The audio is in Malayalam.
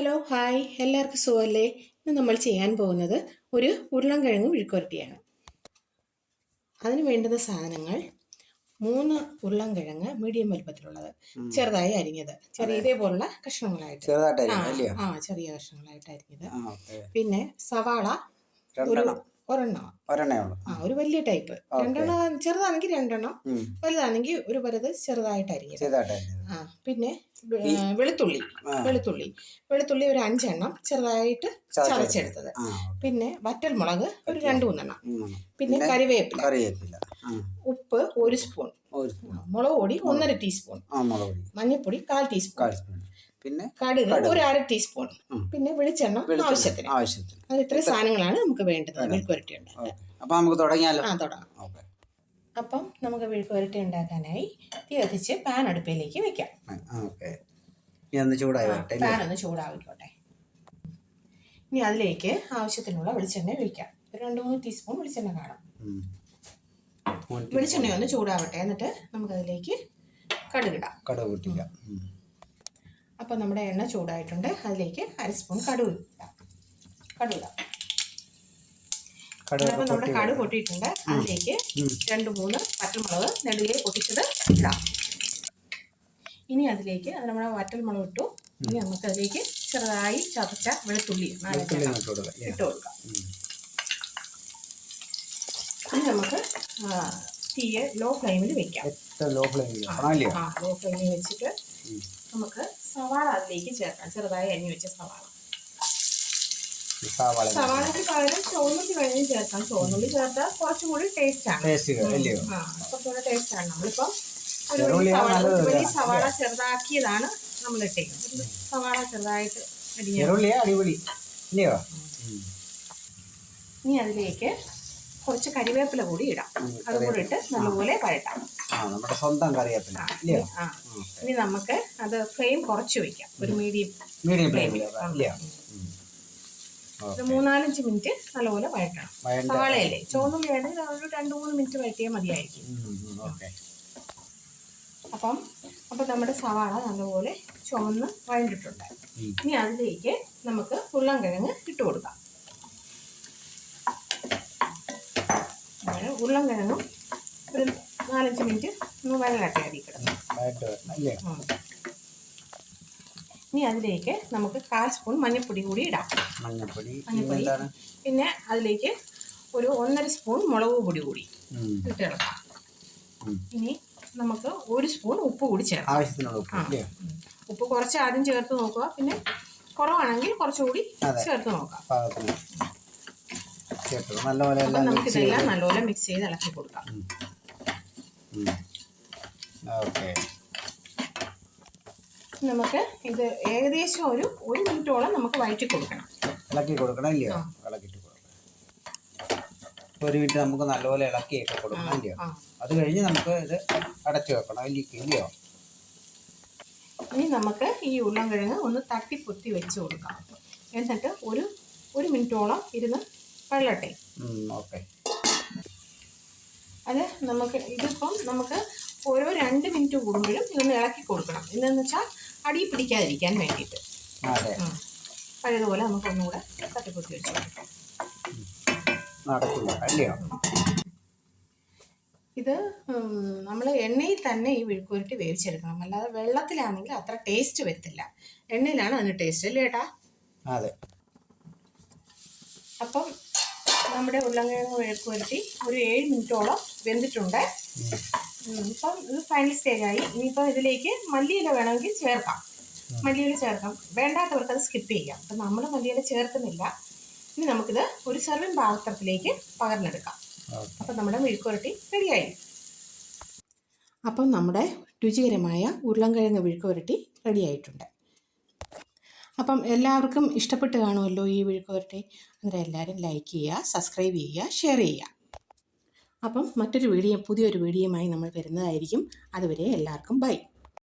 Hello hi. എല്ലാവർക്കും സുഖമല്ലേ? ഇന്ന് നമ്മൾ ചെയ്യാൻ പോകുന്നത് ഒരു ഉരുളൻകിഴങ്ങ് വിഴുക്കുവരട്ടിയാണ് അതിന് വേണ്ടുന്ന സാധനങ്ങൾ മൂന്ന് ഉരുളൻകിഴങ്ങ് മീഡിയം വലുപ്പത്തിലുള്ളത്. ചെറുതായി അരിഞ്ഞത്. ചെറിയ ഇതേപോലുള്ള കഷ്ണങ്ങളായിട്ട്. ആ ചെറിയ കഷ്ണങ്ങളായിട്ട് അരിഞ്ഞത്. പിന്നെ സവാള ഒരു ഒരെണ്ണം ഒരെണ്ണേ ഉള്ളൂ. ആ ഒരു വലിയ ടൈപ്പ്. രണ്ടെണ്ണം ചെറുതാണെങ്കിൽ രണ്ടെണ്ണം വലുതാണെങ്കിൽ ഒരു വലുത് ചെറുതായിട്ടായിരിക്കും. ആ പിന്നെ വെളുത്തുള്ളി. വെളുത്തുള്ളി. വെളുത്തുള്ളി ഒരു അഞ്ചെണ്ണം ചെറുതായിട്ട് ചതച്ചെടുത്തത്. പിന്നെ വറ്റൽ മുളക് ഒരു രണ്ടു മൂന്നെണ്ണം. പിന്നെ കറിവേപ്പില കറിവേപ്പില ഉപ്പ് ഒരു സ്പൂൺ. മുളക് പൊടി ഒന്നര ടീസ്പൂൺ. മഞ്ഞൾപ്പൊടി കാൽ ടീസ്പൂൺ. പിന്നെ കടുക് ഒരു അര ടീസ്പൂൺ. പിന്നെ വെളിച്ചെണ്ണ ആവശ്യത്തിന്. ആവശ്യത്തിന്. അത് ഇത്ര സാധനങ്ങളാണ് നമുക്ക് വേണ്ടത്. മെഴുക്കുവരട്ടിയുണ്ട് ഉണ്ടാക്കാൻ അപ്പൊ നമുക്ക് തുടങ്ങിയാലോ? ആ തുടങ്ങാം. ഓക്കെ. അപ്പം നമുക്ക് മെഴുക്കുവരട്ടി ഉണ്ടാക്കാനായി തീ കത്തിച്ച് പാൻ അടുപ്പിലേക്ക് വെക്കാം. ഓക്കെ. ഇനി ഒന്ന് ചൂടായി വരട്ടെ ഇല്ലേ? പാൻ ഒന്ന് ചൂടാവിക്കോട്ടെ ഇനി അതിലേക്ക് ആവശ്യത്തിനുള്ള വെളിച്ചെണ്ണ ഒഴിക്കാം. ഒരു രണ്ട് മൂന്ന് ടീസ്പൂൺ വെളിച്ചെണ്ണ കാണാം. വെളിച്ചെണ്ണ ഒന്ന് ചൂടാവട്ടെ. എന്നിട്ട് നമുക്കതിലേക്ക് കടുകിടാം കടുക് പൊട്ടിക്കാം. അപ്പോൾ നമ്മുടെ എണ്ണ ചൂടായിട്ടുണ്ട്. അതിലേക്ക് അര സ്പൂൺ കടുക് ഇടാം. കടുക് ഇടാം. അപ്പോൾ നമ്മുടെ കടുക് പൊട്ടിയിട്ടുണ്ട്. അതിലേക്ക് രണ്ട് മൂന്ന് പച്ചമുളക് നെടുകെ പൊട്ടിച്ചത് ഇടാം. ഇനി അതിലേക്ക് അത് നമ്മുടെ വറ്റൽമുളക് ഇട്ടു. ഇനി നമുക്ക് അതിലേക്ക് ചെറുതായി ചതച്ച വെളുത്തുള്ളി ഇട്ട് കൊടുക്കാം. ഇനി നമുക്ക് തീയെ ലോ ഫ്ലെയിമിൽ വെക്കാം ലോ ഫ്ലെയിമിൽ വെച്ചിട്ട്. നമുക്ക് സവാള അതിലേക്ക് ചേർക്കാം. ചെറുതായി അരിഞ്ഞു വെച്ച സവാള. സവാളയ്ക്ക് പകരം ചുവന്നുള്ളി വേണമെങ്കിൽ ചേർക്കാം. ചുവന്നുള്ളി ചേർത്താൽ കുറച്ചും കൂടി ടേസ്റ്റ് ആണ്. ആ കുറച്ചുകൂടെ ടേസ്റ്റ് ആണ്. നമ്മളിപ്പം ഒരു സവാള വലിയ. സവാള ചെറുതാക്കിയതാണ് നമ്മൾ ഇട്ടേക്കുന്നത്. ഒരു സവാള ചെറുതായിട്ട് അടിപൊളി. ഇല്ലയോ. ഇനി അതിലേക്ക് കുറച്ച് കരിവേപ്പില കൂടി ഇടാം. അതുകൂടി അതും കൂടി ഇട്ട് നല്ലപോലെ വഴട്ടാം നമ്മുടെ സ്വന്തം കറിവേപ്പില ആ ഇനി നമുക്ക് അത് ഫ്ലെയിം കുറച്ച് വെക്കാം. ഒരു മീഡിയം മീഡിയം ഫ്ലെയിമിൽ. ഒരു മൂന്നാലഞ്ച് മിനിറ്റ് നല്ലപോലെ വഴട്ടണം സവാളയല്ലേ? ചുവന്നുള്ളി വേണമെങ്കിൽ ഒരു രണ്ട് മൂന്ന് മിനിറ്റ് വഴറ്റിയാൽ മതിയായിരിക്കും. അപ്പം അപ്പം നമ്മുടെ സവാള നല്ലപോലെ ചുവന്ന് വഴണ്ടിട്ടുണ്ട്. ഇനി അതിലേക്ക് നമുക്ക് ഉരുളൻകിഴങ്ങ് ഇട്ട് കൊടുക്കാം. ഉരുളൻകിഴങ്ങും ഒരു നാലഞ്ച് മിനിറ്റ് ഒന്ന് വഴലാട്ടി അരി കിടന്നു ഇനി അതിലേക്ക് നമുക്ക് കാൽ സ്പൂൺ മഞ്ഞൾപ്പൊടി കൂടി ഇടാം. മഞ്ഞപ്പൊടി മഞ്ഞൾപ്പൊടി. എന്താണ് പിന്നെ അതിലേക്ക് ഒരു ഒന്നര സ്പൂൺ മുളക് പൊടി കൂടി. ഇട്ട് ഇളക്കാം. ഇനി നമുക്ക് ഒരു സ്പൂൺ ഉപ്പ് കൂടി ചേർക്കാം. ആവശ്യത്തിനുള്ള ഉപ്പ് കുറച്ച് ആദ്യം ചേർത്ത് നോക്കുക. പിന്നെ കുറവാണെങ്കിൽ കുറച്ചുകൂടി ചേർത്ത് നോക്കാം. ചേർത്തത് നല്ലപോലെ എല്ലാം മിക്സ് ചെയ്ത് നല്ലപോലെ മിക്സ് ചെയ്ത് ഇളക്കി കൊടുക്കാം. ഓക്കെ നമുക്ക് ഇത് ഏകദേശം ഒരു ഒരു മിനിറ്റോളം നമുക്ക് വഴറ്റി കൊടുക്കണം. ഇളക്കി കൊടുക്കണം ഇല്ലയോ? ഇളക്കിട്ട് കൊടുക്കണം. ഒരു മിനിറ്റ് നമുക്ക് നല്ലപോലെ ഇളക്കിയൊക്കെ കൊടുക്കണം ഇല്ലയോ? അത് കഴിഞ്ഞ് നമുക്ക് ഇത് അടച്ചു വെക്കണം. ഇല്ലയോ? ഇനി നമുക്ക് ഈ ഉരുളൻകിഴങ്ങ് ഒന്ന് തട്ടി പൊത്തി വെച്ച് കൊടുക്കാം. എന്നിട്ട് ഒരു ഒരു മിനിറ്റോളം ഇരുന്ന് വെള്ളട്ടെ ഓക്കെ. അത് നമുക്ക് ഇതിപ്പം നമുക്ക് ഓരോ രണ്ട് മിനിറ്റ് കൂടുമ്പോഴും ഇതൊന്ന് ഇളക്കി കൊടുക്കണം. എന്താണെന്ന് വെച്ചാൽ അടി പിടിക്കാതിരിക്കാൻ വേണ്ടിയിട്ട്. പഴയതുപോലെ നമുക്ക് ഒന്നുകൂടെ തട്ടിപ്പൊത്തി വെച്ച് കൊടുക്കാം. ഇത് നമ്മൾ എണ്ണയിൽ തന്നെ ഈ വിഴുക്കുരുട്ടി വേവിച്ചെടുക്കണം. അല്ലാതെ വെള്ളത്തിലാണെങ്കിൽ അത്ര ടേസ്റ്റ് വരത്തില്ല. എണ്ണയിലാണ് അതിന് ടേസ്റ്റ് അല്ലേ ഏട്ടാ? അതെ. അപ്പം നമ്മുടെ ഉരുളൻകിഴങ്ങ് വിഴുക്കുരുട്ടി ഒരു ഏഴ് മിനിറ്റോളം വെന്തിട്ടുണ്ട്. ഇപ്പം ഇത് ഫൈനൽ സ്റ്റേജ് ആയി. ഇനിയിപ്പോൾ ഇതിലേക്ക് മല്ലിയില വേണമെങ്കിൽ ചേർക്കാം. മല്ലിയില ചേർക്കാം. വേണ്ടാത്തവർക്ക് അത് സ്കിപ്പ് ചെയ്യാം. അപ്പം നമ്മൾ മല്ലിയില ചേർക്കുന്നില്ല. ഇനി നമുക്കിത് ഒരു സെർവിങ് പാത്രത്തിലേക്ക് പകർന്നെടുക്കാം. അപ്പം നമ്മുടെ മെഴുക്കുരട്ടി റെഡിയായി അപ്പം നമ്മുടെ രുചികരമായ ഉരുളൻകിഴങ്ങ് മെഴുക്കുരട്ടി റെഡിയായിട്ടുണ്ട് അപ്പം എല്ലാവർക്കും ഇഷ്ടപ്പെട്ട് കാണുമല്ലോ ഈ മെഴുക്കുരട്ടി അന്നേരം എല്ലാവരും ലൈക്ക് ചെയ്യുക സബ്സ്ക്രൈബ് ചെയ്യുക ഷെയർ ചെയ്യുക. അപ്പം മറ്റൊരു വീഡിയോ പുതിയൊരു വീഡിയോയുമായി നമ്മൾ വരുന്നതായിരിക്കും. അതുവരെ എല്ലാവർക്കും ബൈ